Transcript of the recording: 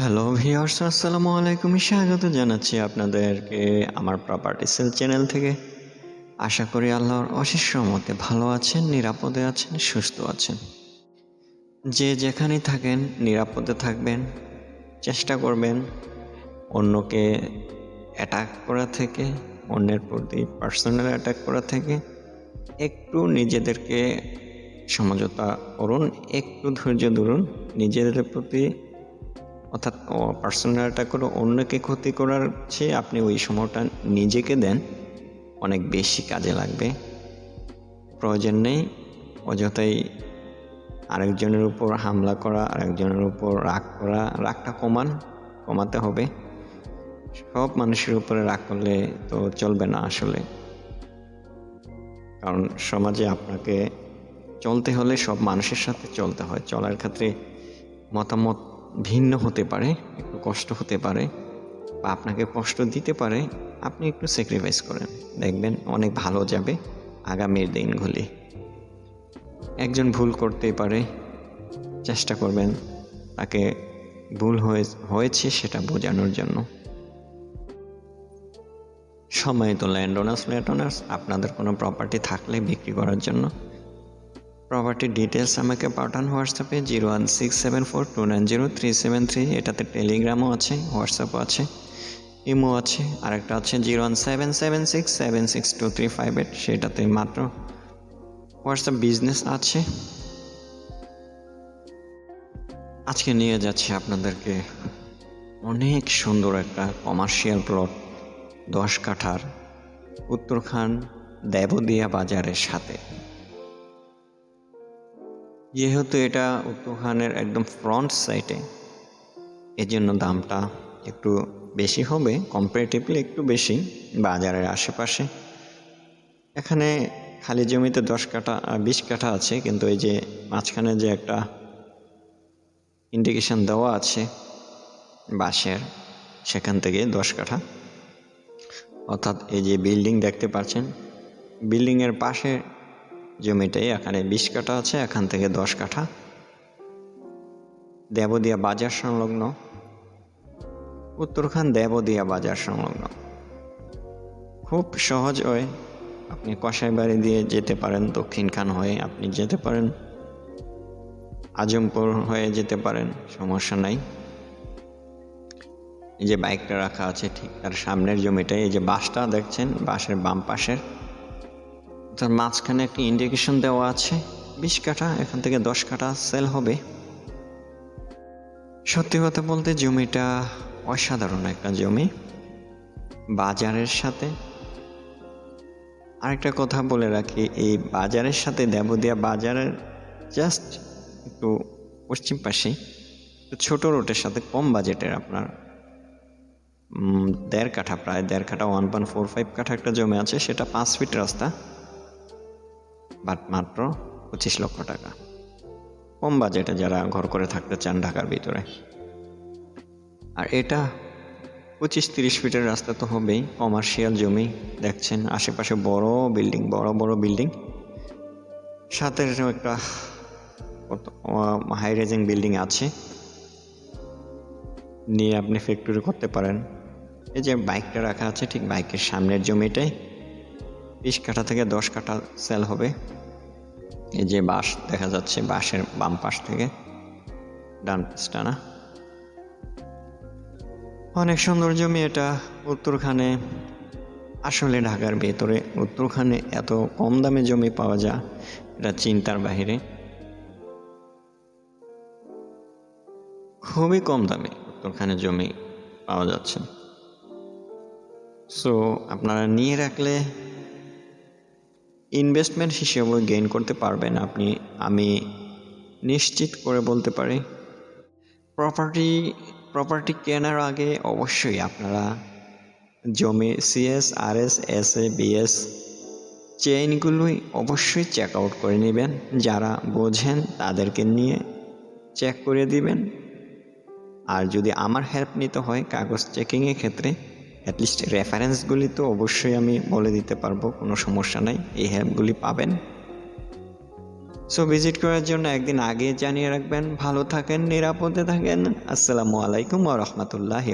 Hello viewers আসসালামু আলাইকুম। স্বাগত জানাচ্ছি আপনাদেরকে আমার প্রপার্টি সেল চ্যানেল থেকে। আশা করি আল্লাহর অশেষ মতে ভালো আছেন, নিরাপদে আছেন, সুস্থ আছেন। যে যেখানেই থাকেন, নিরাপদে থাকবেন, চেষ্টা করবেন অন্যকে অ্যাটাক করা থেকে, অন্যের প্রতি পার্সোনাল অ্যাটাক করা থেকে। একটু নিজেদেরকে সমঝোতা করুন, একটু ধৈর্য ধরুন, নিজেদের প্রতি অর্থাৎ পার্সোনাল অ্যাটাক করে অন্যকে ক্ষতি করার চেয়ে আপনি ওই সময়টা নিজেকে দেন, অনেক বেশি কাজে লাগবে। প্রয়োজন নেই, অযথাই আরেকজনের উপর হামলা করা, আরেকজনের উপর রাগ করা, রাগটা কমান, কমাতে হবে। সব মানুষের উপরে রাগ করলে তো চলবে না আসলে। কারণ সমাজে আপনাকে চলতে হলে সব মানুষের সাথে চলতে হয়। চলার ক্ষেত্রে মতামত ভিন্ন হতে পারে, একটু কষ্ট হতে পারে বা আপনাকে কষ্ট দিতে পারে, আপনি একটু স্যাক্রিফাইস করেন। দেখবেন অনেক ভালো যাবে আগামীর দিনগুলি। একজন ভুল করতেই পারে, চেষ্টা করবেন তাকে ভুল হয়ে, হয়েছে সেটা বোঝানোর জন্য। সম্মানিত ল্যান্ড ওনার্স ল্যান্ড ওনার্স আপনাদের কোনো প্রপার্টি থাকলে বিক্রি করার জন্য। প্রপার্টির ডিটেলস আমাকে পাঠান হোয়াটসঅ্যাপে zero one six seven four two nine zero three seven three এটাতে টেলিগ্রামও আছে, হোয়াটসঅ্যাপও আছে ইমো আছে, আরেকটা আছে zero one seven seven six seven six two three five eight সেটাতে মাত্র হোয়াটসঅ্যাপ বিজনেস আছে। আজকে নিয়ে যাচ্ছি আপনাদেরকে অনেক সুন্দর একটা কমার্শিয়াল প্লট দশ কাঠার, উত্তরখান, দেবদিয়া বাজারের সাথে। যেহেতু এটা উত্তরখানের একদম ফ্রন্ট সাইডে এজন্য দামটা একটু বেশি হবে কম্পারেটিভলি একটু বেশি বাজারের আশেপাশে। এখানে খালি জমিতে দশ কাঠা বিশ কাঠা আছে, কিন্তু এই যে মাঝখানে যে একটা ইন্ডিকেশন দেওয়া আছে, বাঁশের, সেখান থেকে দশ কাঠা। অর্থাৎ এই যে বিল্ডিং দেখতে পাচ্ছেন বিল্ডিংয়ের পাশে জমিটাই এখানে বিশ কাঠা আছে, এখান থেকে দশ কাঠা। দেবদিয়া বাজার সংলগ্ন। উত্তরখান দেবদিয়া বাজার সংলগ্ন। খুব সহজ হয় আপনি কষাই বাড়ি দিয়ে যেতে পারেন, দক্ষিণখান হয়ে আপনি যেতে পারেন। আজমপুর হয়ে যেতে পারেন, সমস্যা নাই। যে বাইকটা রাখা আছে ঠিক তার সামনের জমিটাই এই যে বাসটা দেখছেন, বাসের বাম পাশের। তার মাঝখানে একটি ইন্ডিকেশন দেওয়া আছে। বিশ কাঠা, এখান থেকে দশ কাঠা সেল হবে। সত্যি কথা বলতে জমিটা অসাধারণ একটা জমি। বাজারের সাথে আরেকটা কথা বলে রাখি, এই বাজারের সাথে দেবদিয়া বাজারের জাস্ট একটু পশ্চিম পাশে ছোট রোডের সাথে কম বাজেটের আপনার দেড় কাঠা, প্রায় দেড় কাঠা ওয়ান পয়েন্ট ফোর ফাইভ কাঠা একটা জমি আছে, সেটা পাঁচ ফিট রাস্তা। বাট মাত্র পঁচিশ লক্ষ টাকা। কম বাজেটে যারা ঘর করে থাকতে চান ঢাকার ভিতরে। আর এটা পঁচিশ তিরিশ ফিটের রাস্তা তো হবেই, কমার্শিয়াল জমি, দেখছেন আশেপাশে বড় বিল্ডিং, বড় বড় বিল্ডিং। সাথে একটা হাই রেজিং বিল্ডিং আছে। নিয়ে আপনি ফ্যাক্টরি করতে পারেন। এই যে বাইকটা রাখা আছে, ঠিক বাইকের সামনের জমিটাই। বিশ কাঠা থেকে দশ কাঠা সেল হবে। এই যে বাঁশ, দেখা যাচ্ছে বাঁশের বাম পাশ থেকে। ডান পাশটা না? অনেক সুন্দর জমি এটা উত্তরখানে। আসলে ঢাকার ভেতরে উত্তরখানে এত কম দামে জমি পাওয়া যায়, এটা চিন্তার বাহিরে। খুবই কম দামে উত্তরখানে জমি পাওয়া যাচ্ছে। সো আপনারা নিয়ে রাখলে ইনভেস্টমেন্ট হিসেবে গেইন করতে পারবেন আপনি, আমি নিশ্চিত করে বলতে পারি। প্রপার্টি প্রপার্টি কেনার আগে অবশ্যই আপনারা জমি CS RS S A BS চেইনগুলোই অবশ্যই চেক আউট করে নেবেন। যারা বোঝেন তাদেরকে নিয়ে চেক করে দিবেন। আর যদি আমার হেল্প নিতে হয় কাগজ চেকিংয়ের ক্ষেত্রে অ্যাটলিস্ট রেফারেন্সগুলি তো অবশ্যই আমি বলে দিতে পারব, কোনো সমস্যা নাই, এই হেল্পগুলি পাবেন। সো ভিজিট করার জন্য একদিন আগে জানিয়ে রাখবেন, ভালো থাকেন, নিরাপদে থাকেন, আসসালামু আলাইকুম রাহমাতুল্লাহি